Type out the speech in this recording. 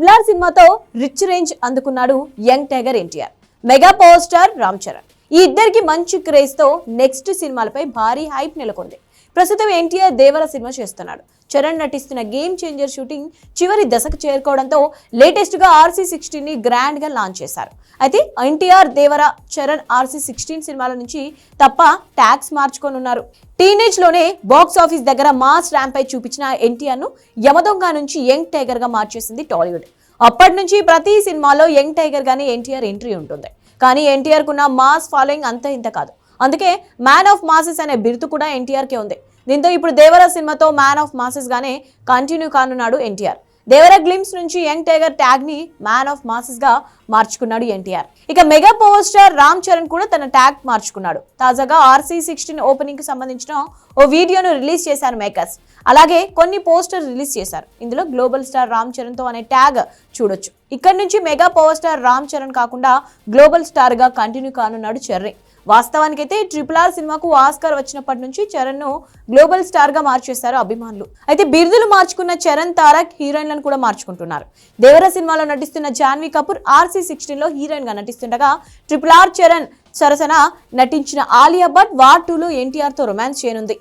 Triple సినిమాతో rich range అందుకున్నాడు young tiger NTR. Mega power star Ram Charan. ఈ ఇద్దరికి మంచి క్రేజ్తో నెక్స్ట్ సినిమాలపై భారీ హైప్ నెలకొంది. ప్రస్తుతం ఎన్టీఆర్ దేవర సినిమా చేస్తున్నాడు. చరణ్ నటిస్తున్న గేమ్ చేంజర్ షూటింగ్ చివరి దశకు చేరుకోవడంతో లేటెస్ట్గా ఆర్సీ సిక్స్టీన్ని లాంచ్ చేశారు. అయితే ఎన్టీఆర్ దేవర చరణ్ ఆర్సీ సిక్స్టీన్ సినిమాల నుంచి తప్ప ట్యాక్స్ మార్చుకోనున్నారు. టీనేజ్లోనే బాక్స్ ఆఫీస్ దగ్గర మాస్ ర్యాంపై చూపించిన ఎన్టీఆర్ను యమదొంగ నుంచి యంగ్ టైగర్గా మార్చేసింది టాలీవుడ్ అప్పటి నుంచి ప్రతి సినిమాలో యంగ్ టైగర్గానే ఎన్టీఆర్ ఎంట్రీ ఉంటుంది. కానీ ఎన్టీఆర్కున్న మాస్ ఫాలోయింగ్ అంత ఇంత కాదు. అందుకే మ్యాన్ ఆఫ్ మాసెస్ అనే బిరుదు కూడా ఎన్టీఆర్ కే ఉంది. దీంతో ఇప్పుడు దేవర సినిమాతో మ్యాన్ ఆఫ్ మాసెస్ గానే కంటిన్యూ కానున్నాడు ఎన్టీఆర్. దేవర గ్లిమ్స్ నుంచి యంగ్ టైగర్ ట్యాగ్ని మ్యాన్ ఆఫ్ మాసెస్గా మార్చుకున్నాడు ఎన్టీఆర్. ఇక mega power star Ram Charan కూడా తన ట్యాగ్ మార్చుకున్నాడు. తాజాగా ఆర్సీ సిక్స్టీన్ ఓపెనింగ్కి సంబంధించిన ఓ వీడియోను రిలీజ్ చేశారు మేకర్స్ అలాగే కొన్ని పోస్టర్ రిలీజ్ చేశారు. ఇందులో గ్లోబల్ స్టార్ రామ్ చరణ్తో అనే ట్యాగ్ చూడొచ్చు. ఇక్కడ నుంచి mega power star Ram Charan కాకుండా గ్లోబల్ స్టార్గా కంటిన్యూ కానున్నాడు చర్రీ. వాస్తవానికైతే ట్రిపుల్ ఆర్ సినిమాకు ఆస్కార్ వచ్చినప్పటి నుంచి చరణ్ను గ్లోబల్ స్టార్గా మార్చేశారు అభిమానులు. అయితే బిరుదులు మార్చుకున్న చరణ్ తారక్ హీరోయిన్లను కూడా మార్చుకుంటున్నారు. దేవర సినిమాలో నటిస్తున్న జాన్వీ కపూర్ ఆర్సీ సిక్స్టీన్లో హీరోయిన్గా నటిస్తుండగా ట్రిపుల్ ఆర్ చరణ్ సరసన నటించిన ఆలియా భట్ వార్ టూలో ఎన్టీఆర్తో రొమాన్స్ చేయనుంది.